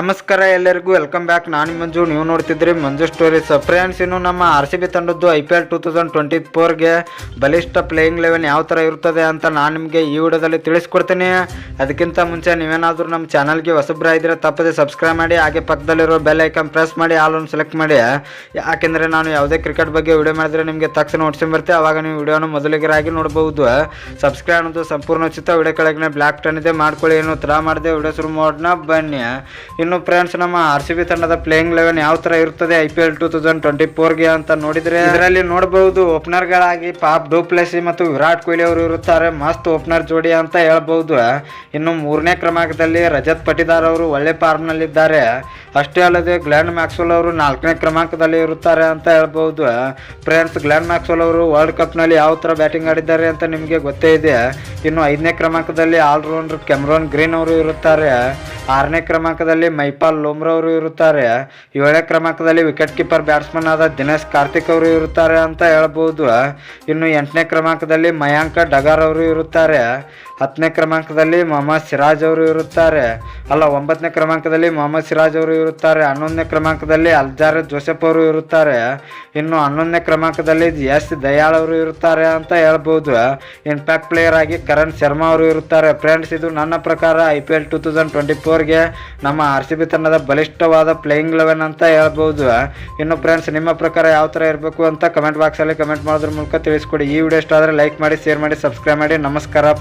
ನಮಸ್ಕಾರ ಎಲ್ಲರಿಗೂ welcome back ನಾನು ಮಂಜು, ನೀವು ನೋಡ್ತಿದ್ರಿ ಮಂಜು ಸ್ಟೋರೀಸ್ ಫ್ರೆಂಡ್ಸ್ ಇನ್ನು ನಮ್ಮ R C B ತಂಡದ್ದು I P L two thousand twenty ಫೋರ್ಗೆ ಬಲಿಷ್ಠ ಪ್ಲೇಯಿಂಗ್ ಲೆವೆನ್ ಯಾವ ಥರ ಇರ್ತದೆ ಅಂತ ನಾನು ನಿಮಗೆ ಈ ವಿಡಿಯೋದಲ್ಲಿ ತಿಳಿಸ್ಕೊಡ್ತೀನಿ. ಅದಕ್ಕಿಂತ ಮುಂಚೆ ನೀವೇನಾದರೂ ನಮ್ಮ ಚಾನಲ್ಗೆ ಹೊಸಬ್ರ ಇದ್ದರೆ ತಪ್ಪದೆ ಸಬ್ಸ್ಕ್ರೈಬ್ ಮಾಡಿ, ಹಾಗೆ ಪಕ್ಕದಲ್ಲಿರೋ ಬೆಲ್ ಐಕನ್ ಪ್ರೆಸ್ ಮಾಡಿ ಆಲ್ ಒಂದು ಸೆಲೆಕ್ಟ್ ಮಾಡಿ. ಯಾಕೆಂದರೆ ನಾನು ಯಾವುದೇ ಕ್ರಿಕೆಟ್ ಬಗ್ಗೆ ವಿಡಿಯೋ ಮಾಡಿದ್ರೆ ನಿಮಗೆ ತಕ್ಷಣ ಬರುತ್ತೆ. ಅವಾಗ ನೀವು ವಿಡಿಯೋನ ಮೊದಲಿಗರಾಗಿ ನೋಡಬಹುದು ಸಬ್ಸ್ಕ್ರೈಬ್ ಅನ್ನೋದು ಸಂಪೂರ್ಣ ಉಚಿತ. ವಿಡಿಯೋ ಕೆಳಗಿನ ಬ್ಲಾಕ್ ಟನ್ ಇದೆ. ಮಾಡ್ಕೊಳ್ಳಿ. ಏನು ತ್ರಾ ಮಾಡಿದೆ ವಿಡಿಯೋ ಶುರು ಮಾಡೋಣ. ಬನ್ನಿ. ಇನ್ನು ಫ್ರೆಂಡ್ಸ್ ನಮ್ಮ ಆರ್ ಸಿ ಬಿ ತಂಡದ ಪ್ಲೇಯಿಂಗ್ ಲೆವೆನ್ ಯಾವ ತರ ಇರುತ್ತದೆ I P L two thousand twenty ಫೋರ್ಗೆ ಅಂತ ನೋಡಿದ್ರೆ ಇದರಲ್ಲಿ ನೋಡಬಹುದು ಓಪನರ್ ಗಳಾಗಿ ಪಾಪ್ ಡೂಪ್ಲೆಸಿ ಮತ್ತು ವಿರಾಟ್ ಕೊಹ್ಲಿ ಅವರು ಇರುತ್ತಾರೆ. ಮಸ್ತ್ ಓಪನರ್ ಜೋಡಿ ಅಂತ ಹೇಳಬಹುದು ಇನ್ನು ಮೂರನೇ ಕ್ರಮಾಂಕದಲ್ಲಿ ರಜತ್ ಪಟಿದಾರ್ ಅವರು ಒಳ್ಳೆ ಫಾರ್ಮ್ ನಲ್ಲಿದ್ದಾರೆ. ಅಷ್ಟೇ ಅಲ್ಲದೆ ಗ್ಲ್ಯಾಂಡ್ ಮ್ಯಾಕ್ಸ್ವೆಲ್ ಅವರು ನಾಲ್ಕನೇ ಕ್ರಮಾಂಕದಲ್ಲಿ ಇರುತ್ತಾರೆ ಅಂತ ಹೇಳ್ಬೋದು. ಫ್ರೆಂಡ್ಸ್ ಗ್ಲ್ಯಾಂಡ್ ಮ್ಯಾಕ್ಸ್ವೆಲ್ ಅವರು ವರ್ಲ್ಡ್ ಕಪ್ನಲ್ಲಿ ಯಾವ ಥರ ಬ್ಯಾಟಿಂಗ್ ಆಡಿದ್ದಾರೆ ಅಂತ ನಿಮಗೆ ಗೊತ್ತೇ ಇದೆ. ಇನ್ನು ಐದನೇ ಕ್ರಮಾಂಕದಲ್ಲಿ ಆಲ್ರೌಂಡರ್ ಕೆಮ್ರಾನ್ ಗ್ರೀನ್ ಅವರು ಇರುತ್ತಾರೆ. ಆರನೇ ಕ್ರಮಾಂಕದಲ್ಲಿ ಮೈಪಾಲ್ ಲೋಮ್ರಾ ಅವರು ಇರುತ್ತಾರೆ. ಏಳನೇ ಕ್ರಮಾಂಕದಲ್ಲಿ ವಿಕೆಟ್ ಕೀಪರ್ ಬ್ಯಾಟ್ಸ್ಮನ್ ಆದ ದಿನೇಶ್ ಕಾರ್ತಿಕ್ ಅವರು ಇರುತ್ತಾರೆ ಅಂತ ಹೇಳ್ಬೋದು. ಇನ್ನು ಎಂಟನೇ ಕ್ರಮಾಂಕದಲ್ಲಿ ಮಯಾಂಕ ಡಗಾರ್ ಅವರು ಇರುತ್ತಾರೆ. ಹತ್ತನೇ ಕ್ರಮಾಂಕದಲ್ಲಿ ಮೊಹಮ್ಮದ್ ಸಿರಾಜ್ ಅವರು ಇರುತ್ತಾರೆ. ಅಲ್ಲ, ಒಂಬತ್ತನೇ ಕ್ರಮಾಂಕದಲ್ಲಿ ಮೊಹಮ್ಮದ್ ಸಿರಾಜ್ ಅವರು ಇರುತ್ತಾರೆ. ಹನ್ನೊಂದನೇ ಕ್ರಮಾಂಕದಲ್ಲಿ ಅಲ್ಜಾರ್ ಜೋಸೆಫ್ ಅವರು ಇರುತ್ತಾರೆ. ಇನ್ನು ಹನ್ನೊಂದನೇ ಕ್ರಮಾಂಕದಲ್ಲಿ ಎಸ್ ದಯಾಳ್ ಅವರು ಇರುತ್ತಾರೆ ಅಂತ ಹೇಳ್ಬೋದು. ಇಂಪ್ಯಾಕ್ಟ್ ಪ್ಲೇಯರ್ ಆಗಿ ಕರಣ್ ಶರ್ಮಾ ಅವರು ಇರುತ್ತಾರೆ. ಫ್ರೆಂಡ್ಸ್ ಇದು ನನ್ನ ಪ್ರಕಾರ I P L two thousand twenty ಫೋರ್ಗೆ ನಮ್ಮ ಆರ್ ಸಿ ಬಿ ತಂಡದ ಬಲಿಷ್ಠವಾದ ಪ್ಲೇಯಿಂಗ್ ಲೆವೆನ್ ಅಂತ ಹೇಳ್ಬೋದು. ಇನ್ನು ಫ್ರೆಂಡ್ಸ್ ನಿಮ್ಮ ಪ್ರಕಾರ ಯಾವ ಥರ ಇರಬೇಕು ಅಂತ ಕಮೆಂಟ್ ಬಾಕ್ಸಲ್ಲಿ ಕಮೆಂಟ್ ಮಾಡೋದ್ರ ಮೂಲಕ ತಿಳಿಸ್ಕೊಡಿ. ಈ ವಿಡಿಯೋ ಇಷ್ಟ ಆದರೆ ಲೈಕ್ ಮಾಡಿ ಶೇರ್ ಮಾಡಿ ಸಬ್ಸ್ಕ್ರೈಬ್ ಮಾಡಿ. ನಮಸ್ಕಾರ.